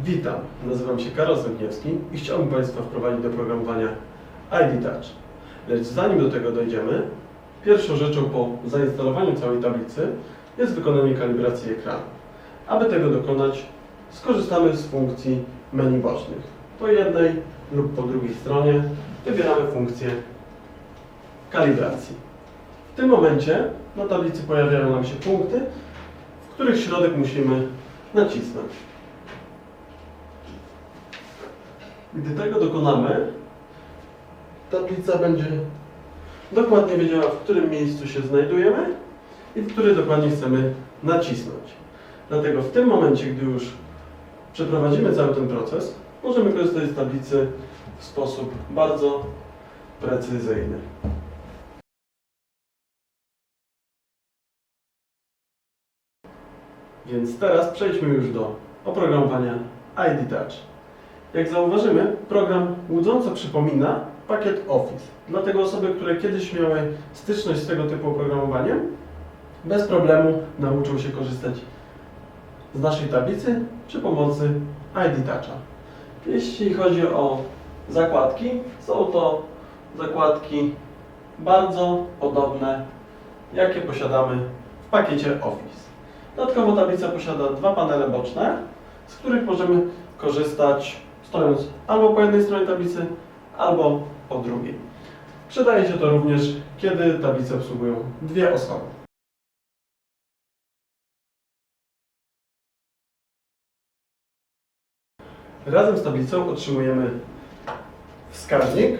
Witam, nazywam się Karol Zagniewski i chciałbym Państwa wprowadzić do programowania ID Touch. Lecz zanim do tego dojdziemy, pierwszą rzeczą po zainstalowaniu całej tablicy jest wykonanie kalibracji ekranu. Aby tego dokonać, skorzystamy z funkcji menu bocznych. Po jednej lub po drugiej stronie wybieramy funkcję kalibracji. W tym momencie na tablicy pojawiają nam się punkty, w których środek musimy nacisnąć. Gdy tego dokonamy, tablica będzie dokładnie wiedziała, w którym miejscu się znajdujemy i w który dokładnie chcemy nacisnąć. Dlatego w tym momencie, gdy już przeprowadzimy cały ten proces, możemy korzystać z tablicy w sposób bardzo precyzyjny. Więc teraz przejdźmy już do oprogramowania ID Touch. Jak zauważymy, program łudząco przypomina pakiet Office. Dlatego osoby, które kiedyś miały styczność z tego typu oprogramowaniem, bez problemu nauczą się korzystać z naszej tablicy przy pomocy ID Toucha. Jeśli chodzi o zakładki, są to zakładki bardzo podobne, jakie posiadamy w pakiecie Office. Dodatkowo tablica posiada dwa panele boczne, z których możemy korzystać stojąc albo po jednej stronie tablicy, albo po drugiej. Przydaje się to również, kiedy tablicę obsługują dwie osoby. Razem z tablicą otrzymujemy wskaźnik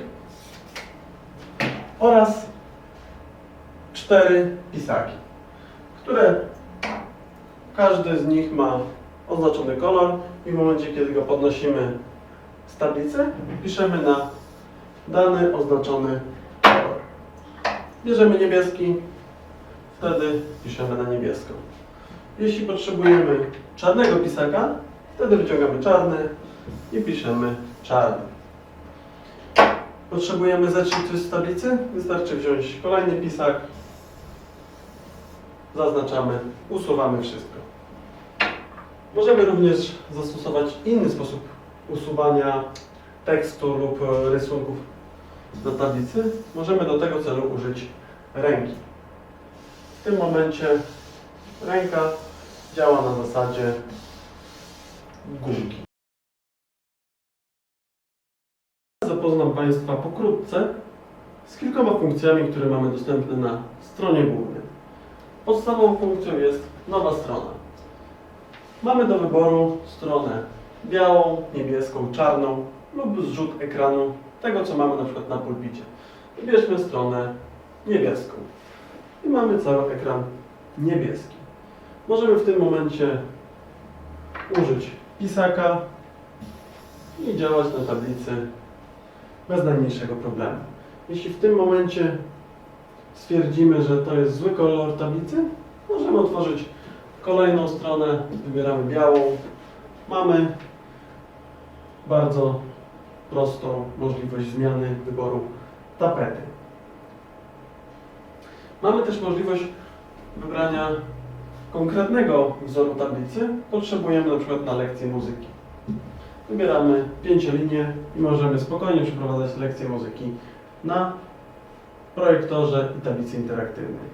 oraz cztery pisaki, które każdy z nich ma oznaczony kolor i w momencie, kiedy go podnosimy z tablicy, piszemy na dany oznaczony kolor. Bierzemy niebieski, wtedy piszemy na niebiesko. Jeśli potrzebujemy czarnego pisaka, wtedy wyciągamy czarny i piszemy czarny. Potrzebujemy zetrzeć coś z tablicy? Wystarczy wziąć kolejny pisak, zaznaczamy, usuwamy wszystko. Możemy również zastosować inny sposób usuwania tekstu lub rysunków na tablicy. Możemy do tego celu użyć ręki. W tym momencie ręka działa na zasadzie gumki. Zapoznam Państwa pokrótce z kilkoma funkcjami, które mamy dostępne na stronie głównej. Podstawową funkcją jest nowa strona. Mamy do wyboru stronę białą, niebieską, czarną lub zrzut ekranu tego, co mamy na przykład na pulpicie. Wybierzmy stronę niebieską i mamy cały ekran niebieski. Możemy w tym momencie użyć pisaka i działać na tablicy bez najmniejszego problemu. Jeśli w tym momencie stwierdzimy, że to jest zły kolor tablicy, możemy otworzyć kolejną stronę, wybieramy białą. Mamy bardzo prostą możliwość zmiany wyboru tapety. Mamy też możliwość wybrania konkretnego wzoru tablicy. Potrzebujemy na przykład na lekcję muzyki. Wybieramy pięciolinię i możemy spokojnie przeprowadzać lekcję muzyki na projektorze i tablicy interaktywnej.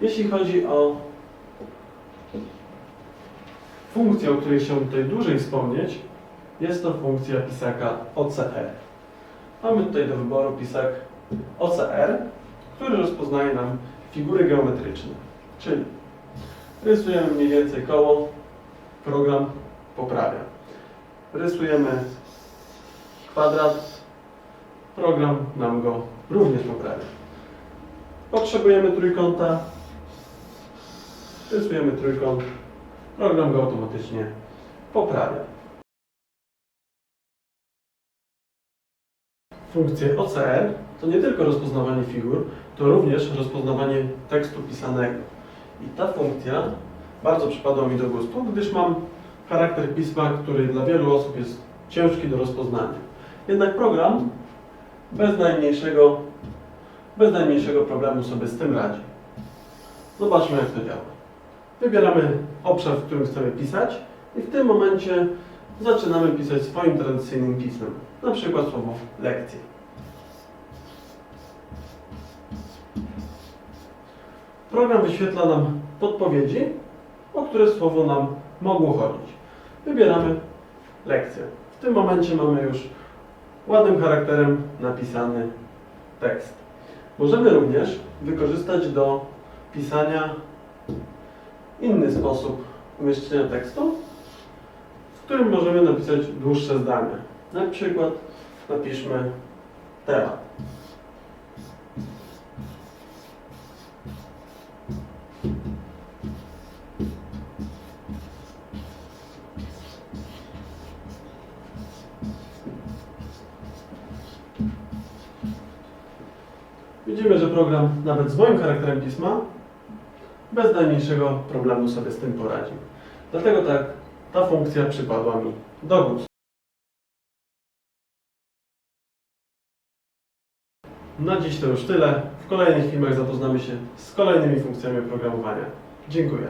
Jeśli chodzi o funkcję, o której chciałbym tutaj dłużej wspomnieć, jest to funkcja pisaka OCR. Mamy tutaj do wyboru pisak OCR, który rozpoznaje nam figury geometryczne. Czyli rysujemy mniej więcej koło, program poprawia. Rysujemy kwadrat, program nam go również poprawia. Potrzebujemy trójkąta, rysujemy trójkąt, program go automatycznie poprawia. Funkcje OCR to nie tylko rozpoznawanie figur, to również rozpoznawanie tekstu pisanego. I ta funkcja bardzo przypadła mi do gustu, gdyż mam charakter pisma, który dla wielu osób jest ciężki do rozpoznania. Jednak program bez najmniejszego, bez najmniejszego problemu sobie z tym radzi. Zobaczmy jak to działa. Wybieramy obszar, w którym chcemy pisać i w tym momencie zaczynamy pisać swoim tradycyjnym pismem, na przykład słowo lekcje. Program wyświetla nam podpowiedzi, o które słowo nam mogło chodzić. Wybieramy lekcję. W tym momencie mamy już ładnym charakterem napisany tekst. Możemy również wykorzystać do pisania inny sposób umieszczenia tekstu, w którym możemy napisać dłuższe zdanie. Na przykład napiszmy temat. Widzimy, że program nawet z moim charakterem pisma bez najmniejszego problemu sobie z tym poradził. Dlatego tak ta funkcja przypadła mi do gustu. Na dziś to już tyle. W kolejnych filmach zapoznamy się z kolejnymi funkcjami oprogramowania. Dziękuję.